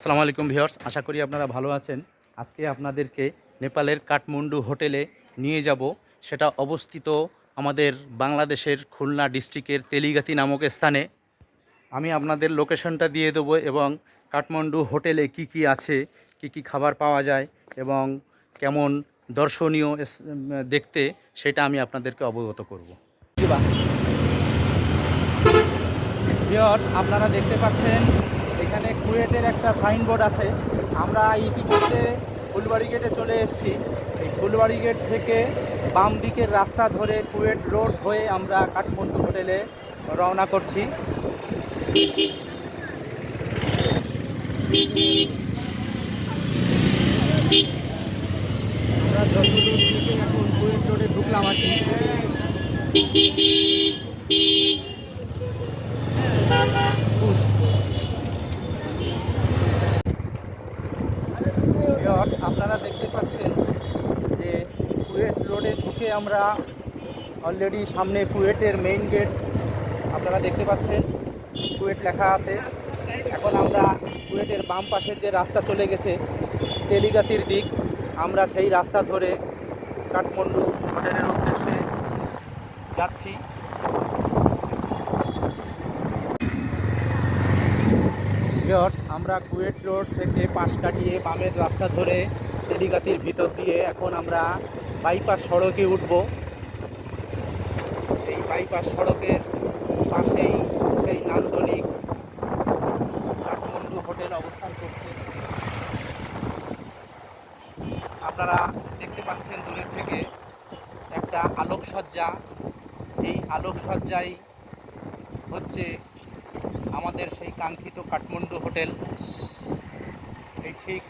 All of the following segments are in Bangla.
আসসালামু আলাইকুম ভিউয়ার্স, আশা করি আপনারা ভালো আছেন। আজকে আপনাদেরকে নেপালের কাঠমান্ডু হোটেলে নিয়ে যাব। সেটা অবস্থিত আমাদের বাংলাদেশের খুলনা ডিস্ট্রিক্টের তেলিগাতি নামক স্থানে। আমি আপনাদের লোকেশনটা দিয়ে দেবো এবং কাঠমান্ডু হোটেলে কি কি আছে, কি কি খাবার পাওয়া যায় এবং কেমন দর্শনীয় দেখতে সেটা আমি আপনাদেরকে অবগত করব। আপনারা দেখতে পাচ্ছেন এখানে কুয়েটের একটা সাইনবোর্ড আছে। আমরা ইতিমধ্যে ফুলবাড়ি গেটে চলে এসেছি। এই ফুলবাড়ি গেট থেকে বাম দিকের রাস্তা ধরে কুয়েট রোড হয়ে আমরা কাঠমান্ডু হোটেলে রওনা করছি। আমরা যতদূর থেকে এখন কুয়েট রোডে ঢুকলাম আর কি ভিউয়ার্স, আপনারা দেখতে পাচ্ছেন যে কুয়েট রোডে ঢুকে আমরা অলরেডি সামনে কুয়েটের মেইন গেট আপনারা দেখতে পাচ্ছেন, কুয়েট লেখা আছে। এখন আমরা কুয়েটের বাম পাশের যে রাস্তা চলে গেছে, তেলিগাতির দিক, আমরা সেই রাস্তা ধরে কাঠমান্ডু হোটেলের উদ্দেশ্যে যাচ্ছি। আমরা কুয়েট রোড থেকে পাশ কাটিয়ে বামের রাস্তা ধরে তেলিগাতির ভিতর দিয়ে এখন আমরা বাইপাস সড়কে উঠব। এই বাইপাস সড়কের পাশেই সেই নান্দনিক কাঠমান্ডু হোটেল অবস্থান করছে। আপনারা দেখতে পাচ্ছেন দূরের থেকে একটা আলোকসজ্জা। এই আলোকসজ্জাই হচ্ছে আমাদের সেই কাঙ্ক্ষিত কাঠমান্ডু হোটেল। এই ঠিক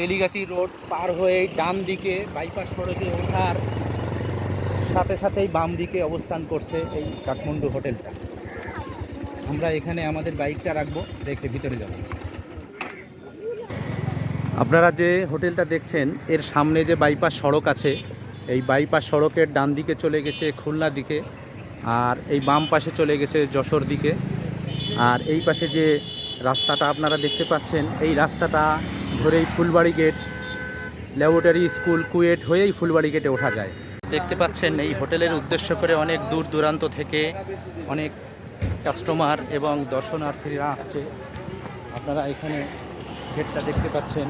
তেলিগাতি রোড পার হয়ে ডান দিকে বাইপাস সড়কে ওঠার সাথে সাথেই বাম দিকে অবস্থান করছে এই কাঠমান্ডু হোটেলটা। আমরা এখানে আমাদের বাইকটা রাখব, দেখে ভিতরে যাব। আপনারা যে হোটেলটা দেখছেন, এর সামনে যে বাইপাস সড়ক আছে, এই বাইপাস সড়কের ডান দিকে চলে গেছে খুলনা দিকে, আর এই বাম পাশে চলে গেছে যশোর দিকে। আর এই পাশে যে রাস্তাটা আপনারা দেখতে পাচ্ছেন, এই রাস্তাটা ধরেই Phulbari gate laboratory school, KUET হয়েই ফুলবাড়ি গেটে ওঠা যায়। দেখতে পাচ্ছেন, এই হোটেলের উদ্দেশ্য করে অনেক দূর দূরান্ত থেকে অনেক কাস্টমার এবং দর্শনার্থীরা আসছে। আপনারা এখানে গেটটা দেখতে পাচ্ছেন।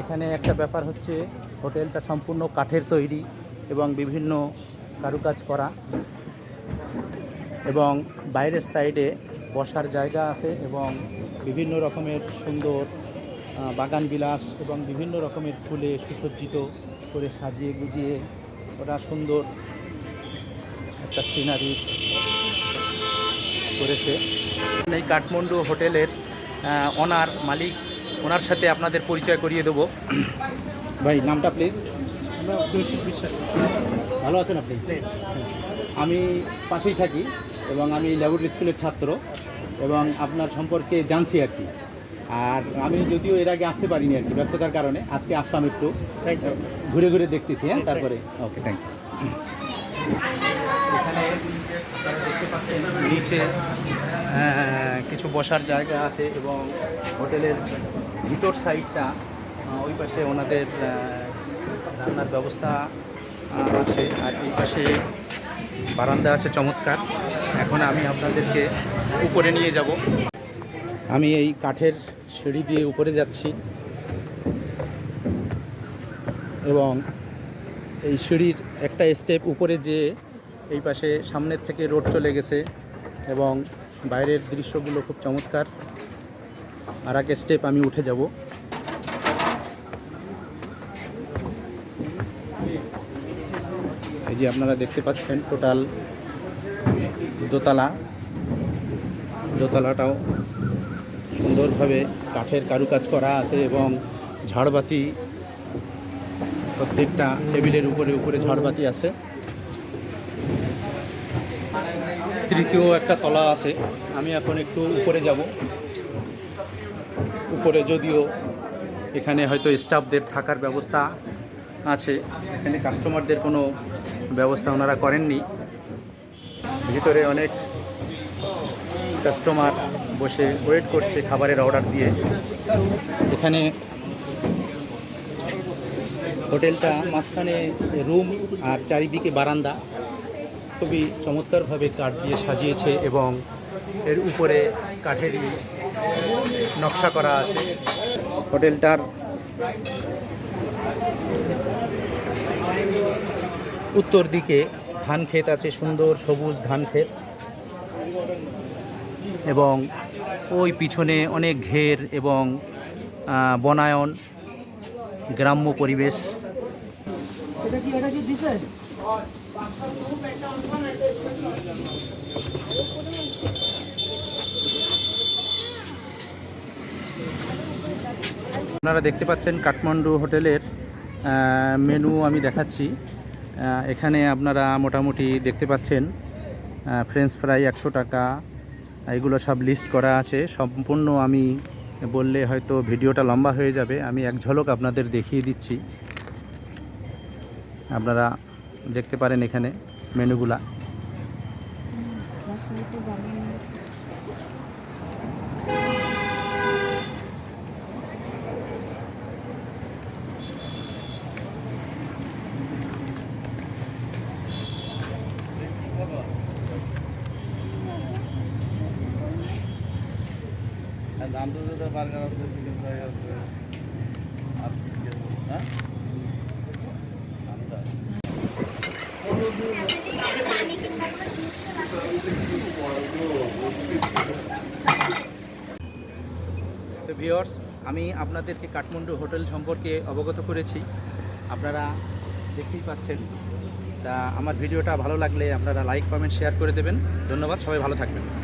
এখানে একটা ব্যাপার হচ্ছে হোটেলটা সম্পূর্ণ কাঠের তৈরি এবং বিভিন্ন কারুকাজ করা এবং বাইরের সাইডে বসার জায়গা আছে এবং বিভিন্ন রকমের সুন্দর বাগান বিলাস এবং বিভিন্ন রকমের ফুলে সুসজ্জিত করে সাজিয়ে গুজিয়ে ওটা সুন্দর একটা সিনারি করেছে। এই কাঠমান্ডু হোটেলের ওনার মালিক ওনার সাথে আপনাদের পরিচয় করিয়ে দেবো। ভাই নামটা প্লিজ ভালো আছেন আপনি? আমি পাশেই থাকি এবং আমি ল্যাবরেটরি স্কুলের ছাত্র এবং আপনার সম্পর্কে জানছি আর কি। আর আমি যদিও এর আগে আসতে পারিনি আর কি ব্যস্ততার কারণে। আজকে আসলাম একটু ঘুরে ঘুরে দেখতেছি হ্যাঁ তারপরে। ওকে থ্যাংক ইউ এখানে নিচে কিছু বসার জায়গা আছে এবং হোটেলের ভিতর সাইডটা ওই পাশে ওনাদের রান্নার ব্যবস্থা আছে। আর এই পাশে বারান্দা আছে চমৎকার। এখন আমি আপনাদেরকে উপরে নিয়ে যাব। আমি এই কাঠের সিঁড়ি দিয়ে উপরে যাচ্ছি। এবং এই সিঁড়ির একটা স্টেপ উপরে যে এই পাশে সামনের থেকে রোড চলে গেছে এবং বাইরের দৃশ্যগুলো খুব চমৎকার। আর এক স্টেপ আমি উঠে যাব। এই যে আপনারা দেখতে পাচ্ছেন টোটাল দোতলা। দোতলাটাও সুন্দরভাবে কাঠের কারুকাজ করা আছে এবং ঝাড়বাতি প্রত্যেকটা টেবিলের উপরে উপরে ঝাড়বাতি আছে। তৃতীয় একটা তলা আছে। আমি এখন একটু উপরে যাব। উপরে যদিও এখানে হয়তো স্টাফদের থাকার ব্যবস্থা আছে। এখানে কাস্টমারদের কোনো ব্যবস্থা ওনারা করেননি। ভিতরে অনেক কাস্টমার বসে ওয়েট করছে খাবারের অর্ডার দিয়ে। এখানে হোটেলটা মাঝখানে রুম আর চারিদিকে বারান্দা। খুবই চমৎকারভাবে কাঠ দিয়ে সাজিয়েছে এবং এর উপরে কাঠেরই নকশা করা আছে। হোটেলটার উত্তর দিকে ধান ক্ষেত আছে, সুন্দর সবুজ ধান ক্ষেত এবং ওই পিছনে অনেক ঘের এবং বনায়ন গ্রাম্য পরিবেশ। আপনারা দেখতে পাচ্ছেন কাঠমান্ডু হোটেলের মেনু আমি দেখাচ্ছি। এখানে আপনারা মোটামুটি দেখতে পাচ্ছেন ফ্রেঞ্চ ফ্রাই একশো টাকা এগুলো সব লিস্ট করা আছে। সম্পূর্ণ আমি বললে হয়তো ভিডিওটা লম্বা হয়ে যাবে। আমি এক ঝলক আপনাদের দেখিয়ে দিচ্ছি। আপনারা দেখতে পারেন এখানে মেনুগুলা। আন্তর্জাতিক বার্গার আছে ফ্রাই আছে। হ্যাঁ? ভিওর্স আমি আপনাদেরকে কাঠমান্ডু হোটেল সম্পর্কে অবগত করেছি। আপনারা দেখতেই পাচ্ছেন। তা আমার ভিডিওটা ভালো লাগলে আপনারা লাইক কমেন্ট শেয়ার করে দেবেন। ধন্যবাদ, সবাই ভালো থাকবেন।